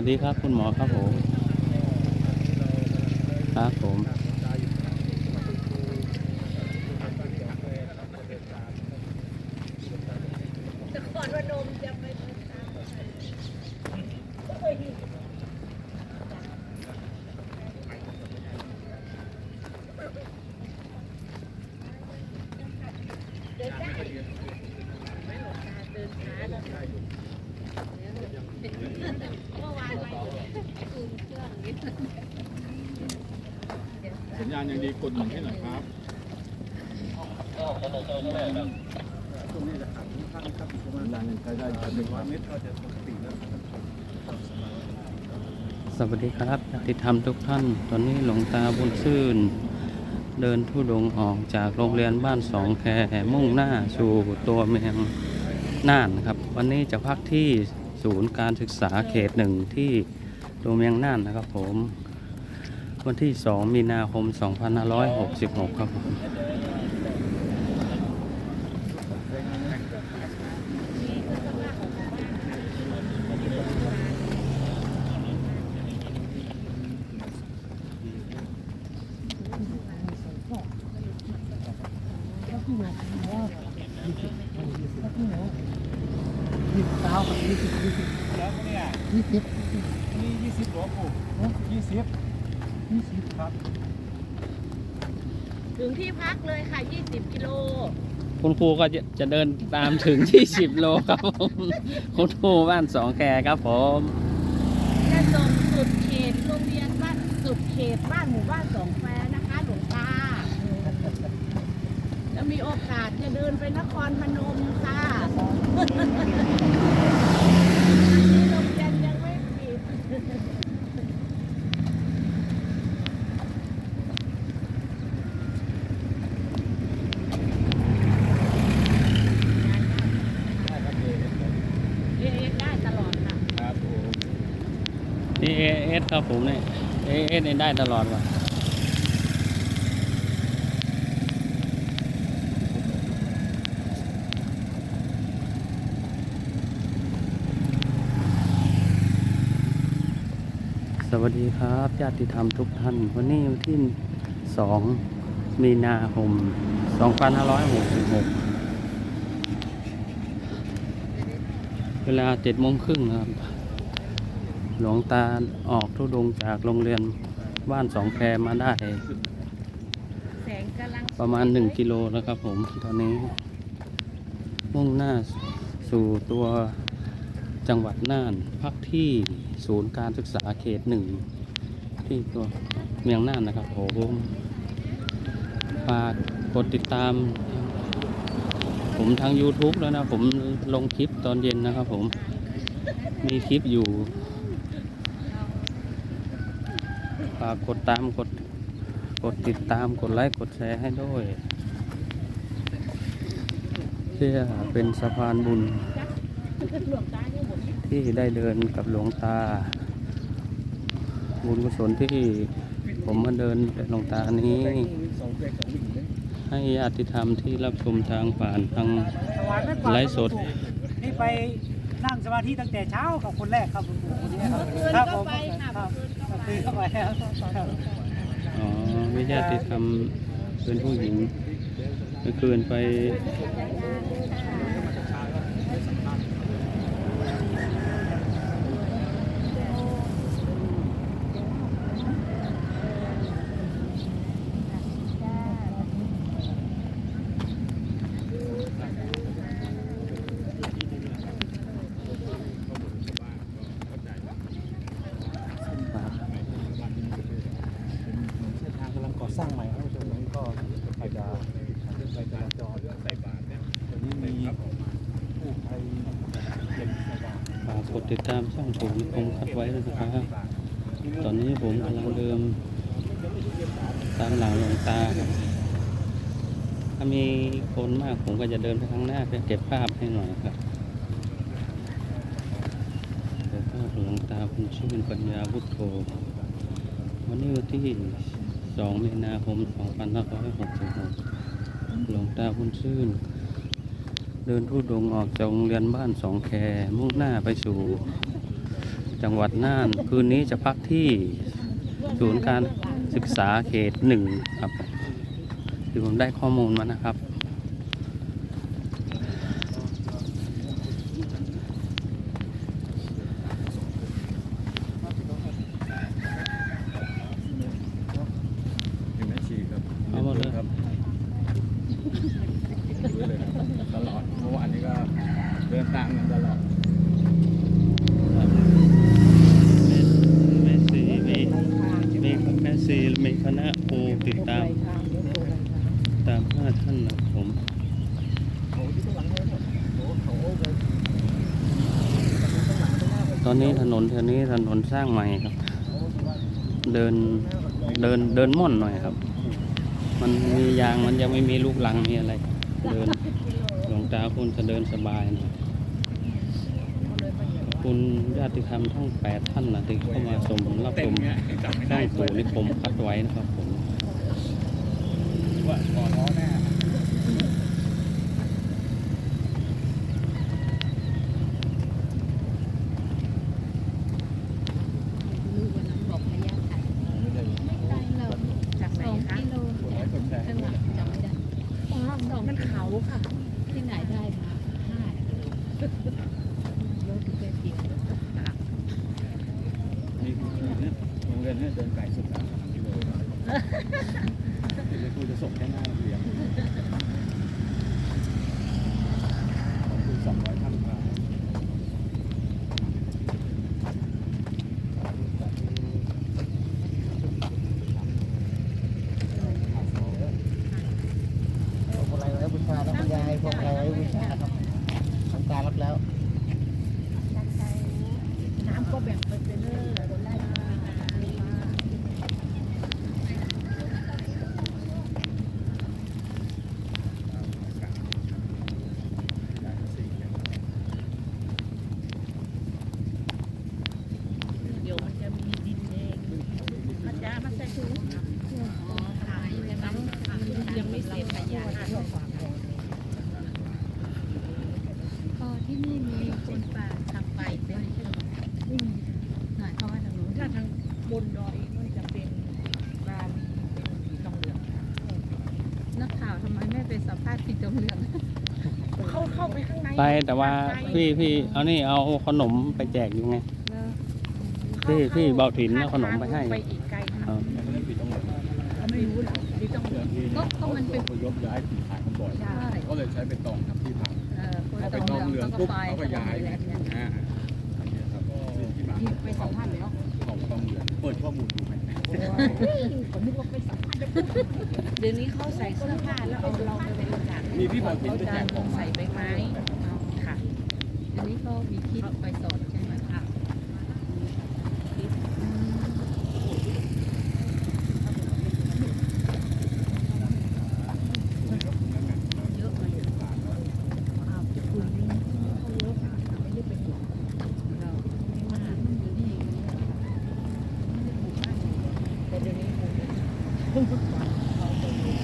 วัสดีครับคุณหมอครับผม ครับผม แต่ก่อนว่านมจะไปเดินได้ไม่หลงตาเดินช้าแล้วเมื่อวานไปคืนเครื่องนิด สัญญาณยังดีกดหนึ่งให้หน่อยครับสวัสดีครับญาติธรรมทุกท่าน ตอนนี้หลวงตาบุญซื่น เดินทุดงออกจากโรงเรียนบ้านสองแคมุ่งหน้าสู่ตัวเมืองน่านครับ วันนี้จะพักที่ศูนย์การศึกษาเขตหนึ่งที่ ตัวเมืองน่านนะครับผม วันที่ 2 มีนาคม 2566 ครับผมยี่ สิบเก้ากับยี่สิบยี่สิบแล้วเนี่ยยี่สิบนี่ยี่สิบหลวงปู่ยี่สิบยี่สิบครับ ถึงที่พักเลยค่ะ 20 กิโล คุณครูก็จะจะเดินตามถึง 20 โลครับผมคุณครูบ้านสองแคครับผมจะส่งสุดเขตโรงเรียนบ้านสุดเขตบ้านหมู่บ้านสองแควนะคะหลวงตา แล้วมีโอกาสจะเดินไปนครพนมค่ะอั นนี้เรียนยังไม่ปิดเรียกได้ตลอดค่ะครับผมนี่เอสครับผมเนี่ยเอเอสได้ตลอดว่ะ วัสดีครับญาติธรรมทุกท่าน วันนี้วันที่ 2 มีนาคม 2566 เวลา7โมงครึ่งครับ หลวงตาออกทุดงจากโรงเรียนบ้านสองแคมาได้ ประมาณ 1 กิโลแล้วครับผม ตอนนี้ มุ่งหน้าสู่ตัว จังหวัดน่านพักที่ศูนย์การศึกษาเขตหนึ่งที่ตัวเมืองน่านนะครับผมฝากกดติดตาม ผมทาง YouTube แล้วนะ ผมลงคลิปตอนเย็นนะครับผม มีคลิปอยู่ ฝากกดตามกดกดติดตามกดไลค์กดแชร์ให้ด้วยเพื่อเป็นสะพานบุญ หลวงตา ที่ได้เดินกับหลวงตา บุญกุศลที่ผมมาเดินกับหลวงตานี้ ให้ญาติธรรมที่รับชมทางผ่านทางไลฟ์สดนี่ไปนั่งสมาธิตั้งแต่เช้ากับคนแรกครับหลวงปู่คนนี้ครับเมื่อคืนครับก็ผมไปครับคืนก็ไปคือเข้าไปครับอ๋อวิญาติธรรมเป็นผู้หญิงเมื่อคืนไป เส้นทางกำลังก่อ สร้างใหม่ครับตรงนี้ก็อาจจะเรื่องไปจราจรใส่บาทเนี่ยตอนนี้มีผู้ภัยเด็กสว่างฝากกดติดตามช่องผมผมคัดไว้ด้วยนะครับ ตอนนี้ผมกำลังเดินตามหลังหลวงตาถ้ามีคนมากผมก็จะเดินไปข้างหน้าเพื่อเก็บภาพให้หน่อยครับเก็บภาพหลวงตาคุณชื่นปัญญาพุทโธวันนี้วันที่ 2 มีนาคม 2566หลวงตาคุณชื่น เดินทุดงค์ออกจากโรงเรียนบ้านสองแค มุ่งหน้าไปสู่ จังหวัดน่าน คืนนี้จะพักที่ศูนย์การศึกษาเขตหนึ่งครับที่ผมได้ข้อมูลมานะครับ ถึงแม่ชีครับ เอาหมดเลย ครับรู้เลยครับตลอดเมื่อวานนี้ก็เดินตามกันตลอด แม่ ซีมีมีแม่ซีมีคณะครูติดตาม ตามห้าท่านนะผมตอนนี้ถนนแถวนี้ถนนสร้างใหม่ครับ เดินเดินเดินม่อนหน่อยครับ มันมียางมันยังไม่มีลูกลังมีอะไร เดินหลวงตาคุณจะเดินสบายหน่อย คุณญาติธรรมทั้งแปดท่านนะที่เข้ามาชมรับชมมเงี้ยจับไม่ช่ได้องปู่นิคมคัดไว้นะครับผมว่าพอล้อแน่บอกระยะทางไม่ได้เราจากไหนกี่โลจากตรงนี้จะไม่ได้อ๋อดอกเป็นเขาค่ะ ที่ไหนได้มาห้ารถเกิดจริง นี่คือเนี่ยโรงเรียนเนี่ยเดินไกลสุดแล้วสามกิโลเดี๋ยวครูจะส่งแค่หน้าโรงเรียนขอบคุณสองร้อยท่านครับ พวงอะไรไว้บูชาแล้ว คุณยายพวงไรไว้บูชาครับทำการรับแล้วน้ำก็แบ่งไปเป็นเรื่อยๆได้มา เดี๋ยวมันจะมีดินเองอาจารย์มาใส่ถุงอ๋อขายอยู่ในนั้นยังไม่เสร็จขยาย พอที่นี่มีคนป่าทางไปด้วยใช่ ไหมหน่อยเข้ามาทางนู้นถ้าทางบนดอยมันจะเป็นปลาลีเป็นสีทองเหลืองนักข่าวทำไมไม่ไปสัมภาษณ์พี่จงเหลืองเข้าเข้าไปข้างในไปแต่ว่าพี่พี่เอานี่เอาขนมไปแจกอยู่ไงพี่พี่เบาถิ่นเอาขนมไปให้ไปอีกไกลนะครับไม่ได้ปิดตรงไหนเขาไม่รู้หรอกที่ต้องเหลืองที่ก็ก็มันเป็นอพยพย้ายถิ่นฐานกันบ่อยใช่ก็เลยใช้เป็นตองทำที่พักเอ่อคนพอจไปงตองเหเหลืลือองงก็ปุ๊บไปเขาก็ย้าย ไปสัมภาษณ์แล้วของตองเหลืองเปิดข้อมูลดูไหมผมนึกว่าไปสัมภาษณ์เดี๋ยวนี้เขาใส่เสื้อผ้าแล้วเอาเราไปบริจาคมีพี่บอลเป็นเขาไปแจกของใส่ใบไม้ค่ะเดี๋ยวนี้เขามีคิดไปสอนใช่ไหม ค่ะ เยอะเลยอ้าวจะคุยเรื่องเขาเยอะค่ะไม่ได้เป็นหรอกเราไม่มามันอยู่นี่แต่เดี๋ยวนี้ผมเพิ่งฝึกมาเขาจะรู้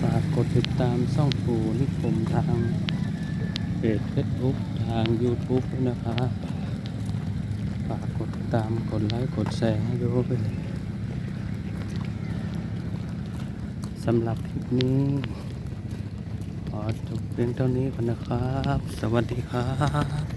ฝากกดติดตามช่องปูนิคมทางเพจเฟซบุ๊กทาง YouTube ด้วยนะคะฝากกดติดตามกดไลค์กดแชร์ให้ด้วยสำหรับคลิปนี้ขอจบเพียงเท่านี้ก่อนนะครับ สวัสดีครับ